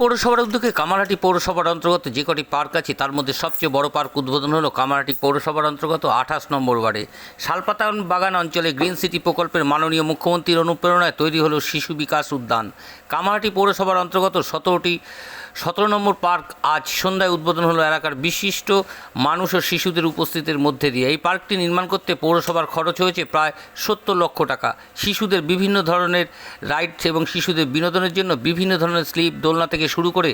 পৌরসভার উদ্যোগে কামারহাটি পৌরসভার অন্তর্গত যে কটি পার্ক আছে, তার মধ্যে সবচেয়ে বড় পার্ক উদ্বোধন হলো কামারহাটি পৌরসভার অন্তর্গত আঠাশ নম্বর ওয়ার্ডে। শালপাতা বাগান অঞ্চলে গ্রিন সিটি প্রকল্পের মাননীয় মুখ্যমন্ত্রীর অনুপ্রেরণায় তৈরি হলো শিশু বিকাশ উদ্যান। কামারহাটি পৌরসভার অন্তর্গত সতেরোটি, সতেরো নম্বর পার্ক আজ সন্ধ্যায় উদ্বোধন হলো এলাকার বিশিষ্ট মানুষ ও শিশুদের উপস্থিতির মধ্যে দিয়ে। এই পার্কটি নির্মাণ করতে পৌরসভার খরচ হয়েছে প্রায় সত্তর লক্ষ টাকা। শিশুদের বিভিন্ন ধরনের রাইডস এবং শিশুদের বিনোদনের জন্য বিভিন্ন ধরনের স্লিপ, দোলনা থেকে শুরু করে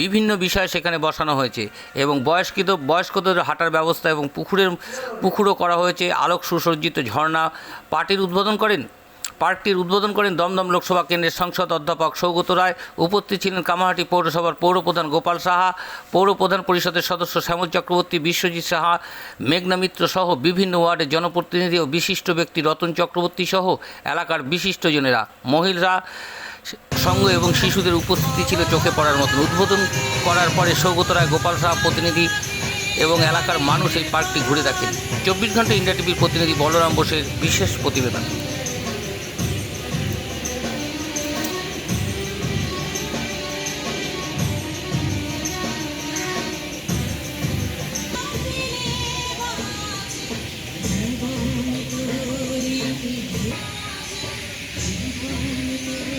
বিভিন্ন বিষয় সেখানে বসানো হয়েছে এবং বয়স্কিত, বয়স্কদের হাঁটার ব্যবস্থা এবং পুকুরের, পুকুরও করা হয়েছে। আলোক সুসজ্জিত ঝর্ণা পার্টির উদ্বোধন করেন, পার্কটির উদ্বোধন করেন দমদম লোকসভা কেন্দ্রের সংসদ অধ্যাপক সৌগত রায়। উপস্থিত ছিলেন কামাহাটি পৌরসভার পৌরপ্রধান গোপাল সাহা, পৌরপ্রধান পরিষদের সদস্য শ্যামল চক্রবর্তী, বিশ্বজিৎ সাহা, মেঘনা মিত্র সহ বিভিন্ন ওয়ার্ডের জনপ্রতিনিধি ও বিশিষ্ট ব্যক্তি রতন চক্রবর্তী সহ এলাকার বিশিষ্টজনেরা মহিলা সঙ্গ এবং শিশুদের উপস্থিতি ছিল চোখে পড়ার মতন। উদ্বোধন করার পরে সৌগত রায়, গোপাল সাহা প্রতিনিধি এবং এলাকার মানুষ এই পার্কটি ঘুরে দেখেন। চব্বিশ ঘণ্টা ইন্ডিয়া টিভির প্রতিনিধি বলরাম বোসের বিশেষ প্রতিবেদন।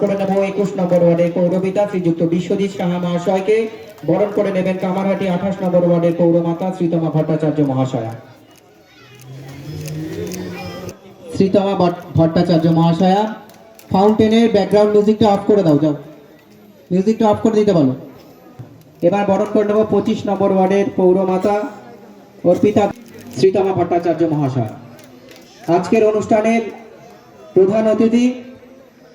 করে নেব একুশ নম্বর ওয়ার্ডের পৌরপিতা শ্রীযুক্ত বিশ্বজিৎ সাহা মহাশয়কে বরণ করে নেবেন কামারহাটি আঠাশ নম্বর ওয়ার্ডের পৌরমাতা শ্রীতমা ভট্টাচার্য মহাশয়া। শ্রীতমা ভট্টাচার্য মহাশয়া, ফাউন্টেনের ব্যাকগ্রাউন্ড মিউজিকটা অফ করে দাও, যাও। মিউজিকটা অফ করে দিতে বলো। এবার বরণ করে নেব পঁচিশ নম্বর ওয়ার্ডের পৌরমাতা অর্পিতা শ্রীতমা ভট্টাচার্য মহাশয়া। আজকের অনুষ্ঠানের প্রধান অতিথি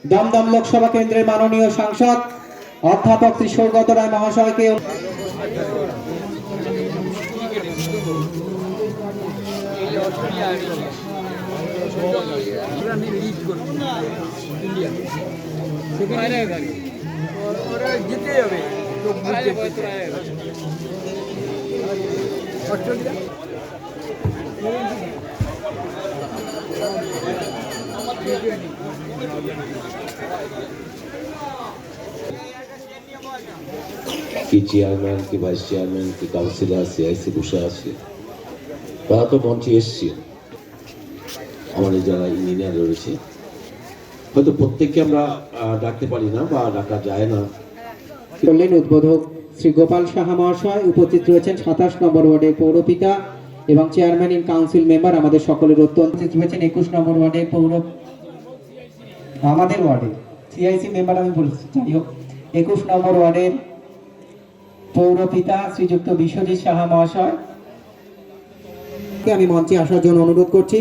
দমদম লোকসভা কেন্দ্রের মাননীয় সাংসদ অধ্যাপক শ্রী সৌগত রায় মহাশয়কে কি চেয়ারম্যান কি ভাইস চেয়ারম্যান কি কাউন্সিলর সিআইসি বসে আছে? তারা তো মঞ্চে এসছে। আমাদের যারা ইঞ্জিনিয়ার রয়েছে, হয়তো প্রত্যেককে আমরা ডাকতে পারি না বা ডাকা যায় না। করলেন উদ্বোধক শ্রী গোপাল সাহা মহাশয় উপস্থিত রয়েছেন সাতাশ নম্বর ওয়ার্ডের পৌরপিতা এবং চেয়ারম্যান ইন কাউন্সিল মেম্বার আমাদের সকলের অত্যন্ত রয়েছেন একুশ নম্বর ওয়ার্ডের পৌর আমাদের ওয়ার্ডে সিআইসি মেম্বার আমি বলছি যাই হোক একুশ নম্বর ওয়ার্ডের পৌরপিতা শ্রীযুক্ত বিশ্বজিৎ সাহা মহাশয়। আমি মঞ্চে আসার জন্য অনুরোধ করছি?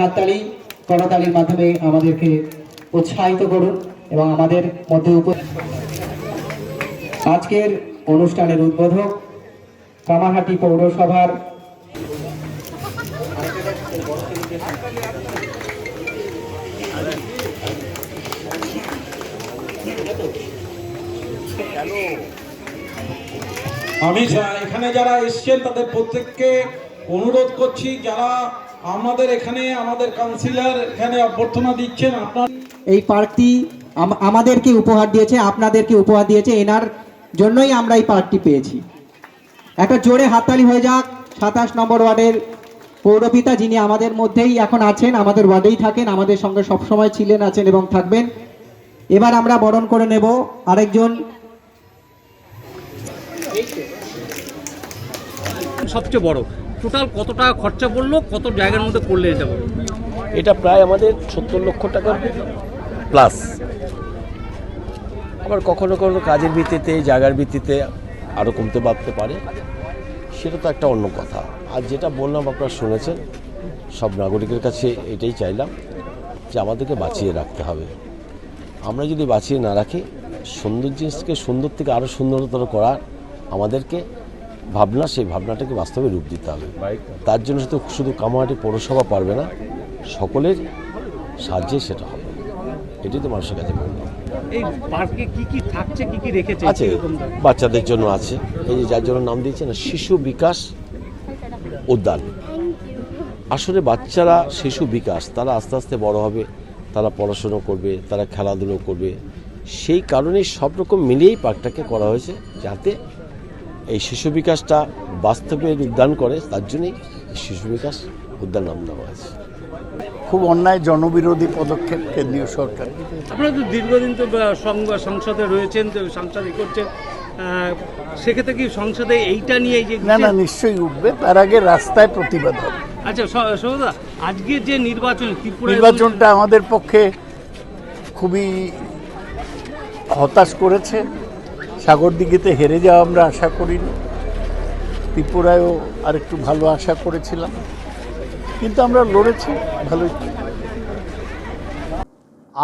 হাততালি, করতালির মাধ্যমে আমাদেরকে উৎসাহিত করুন এবং আমাদের মধ্যে আজকের অনুষ্ঠানের উদ্বোধক কামারহাটি পৌরসভার আমি এখানে যারা এসছেন, তাদের প্রত্যেককে অনুরোধ করছি, যারা আমাদের এখানে, আমাদের কাউন্সিলর এখানে অভ্যর্থনা দিচ্ছেন, আপনার এই পার্কটি আমাদেরকে উপহার দিয়েছে, আপনাদেরকে উপহার দিয়েছে, এনার জন্যই আমরা এই পার্কটি পেয়েছি। একটা জোরে হাততালি হয়ে যাক, সাতাশ নম্বর ওয়ার্ডের পৌরপিতা যিনি আমাদের মধ্যেই এখন আছেন, আমাদের ওয়ার্ডেই থাকেন, আমাদের সঙ্গে সবসময় ছিলেন, আছেন এবং থাকবেন। এবার আমরা বরণ করে নেব আরেকজন। সবচেয়ে বড় টোটাল কত টাকা খরচা পড়ল কত জায়গার মধ্যে করলে এটা বলো। এটা প্রায় আমাদের সত্তর লক্ষ টাকা প্লাস আবার কখনো কখনো কাজের ভিত্তিতে জায়গার ভিত্তিতে আরও কমতে বাড়তে পারে। সেটা তো একটা অন্য কথা। আর যেটা বললাম আপনারা শুনেছেন সব নাগরিকের কাছে এটাই চাইলাম যে আমাদেরকে বাঁচিয়ে রাখতে হবে। আমরা যদি বাঁচিয়ে না রাখি সুন্দর জিনিসকে সুন্দর থেকে আরও সুন্দরতর করার আমাদেরকে ভাবনা সেই ভাবনাটাকে বাস্তবে রূপ দিতে হবে। তার জন্য শুধু শুধু কামাহাটি পৌরসভা পারবে না সকলের সাহায্যে সেটা হবে। এটাই তো মানুষের কাছে রেখেছে? আছে বাচ্চাদের জন্য আছে। এই যে যার জন্য নাম দিয়েছে না শিশু বিকাশ উদ্যান। আসলে বাচ্চারা শিশু বিকাশ তারা আস্তে আস্তে বড় হবে। তারা পড়াশুনো করবে তারা খেলাধুলো করবে। সেই কারণেই সব রকম মিলিয়েই পার্কটাকে করা হয়েছে যাতে এই শিশু বিকাশটা বাস্তবে উদ্যান করে তার জন্যই শিশু বিকাশ উদ্যান নাম দেওয়া হয়েছে। খুব অন্যায় জনবিরোধী পদক্ষেপ কেন্দ্রীয় সরকার। আপনারা তো দীর্ঘদিন তো সং- সংসদে রয়েছেন তো সংসদে করছেন সেক্ষেত্রে কি সংসদে এইটা নিয়ে যে না না নিশ্চয়ই উঠবে তার আগে রাস্তায় প্রতিবাদ হবে। আচ্ছা সৌদা আজকে যে নির্বাচন ত্রিপুরা নির্বাচনটা আমাদের পক্ষে খুবই হতাশ করেছে। সাগরদিঘিতে হেরে যাওয়া আমরা আশা করিনি। ত্রিপুরায়ও আর একটু ভালো আশা করেছিলাম। কিন্তু আমরা লড়েছি ভালোই।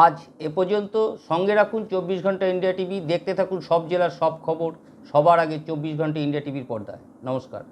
আজ এ পর্যন্ত সঙ্গে রাখুন চব্বিশ ঘণ্টা ইন্ডিয়া টিভি। দেখতে থাকুন সব জেলার সব খবর। সবার আগে চব্বিশ ঘণ্টা ইন্ডিয়া টিভির পর্দায়। নমস্কার।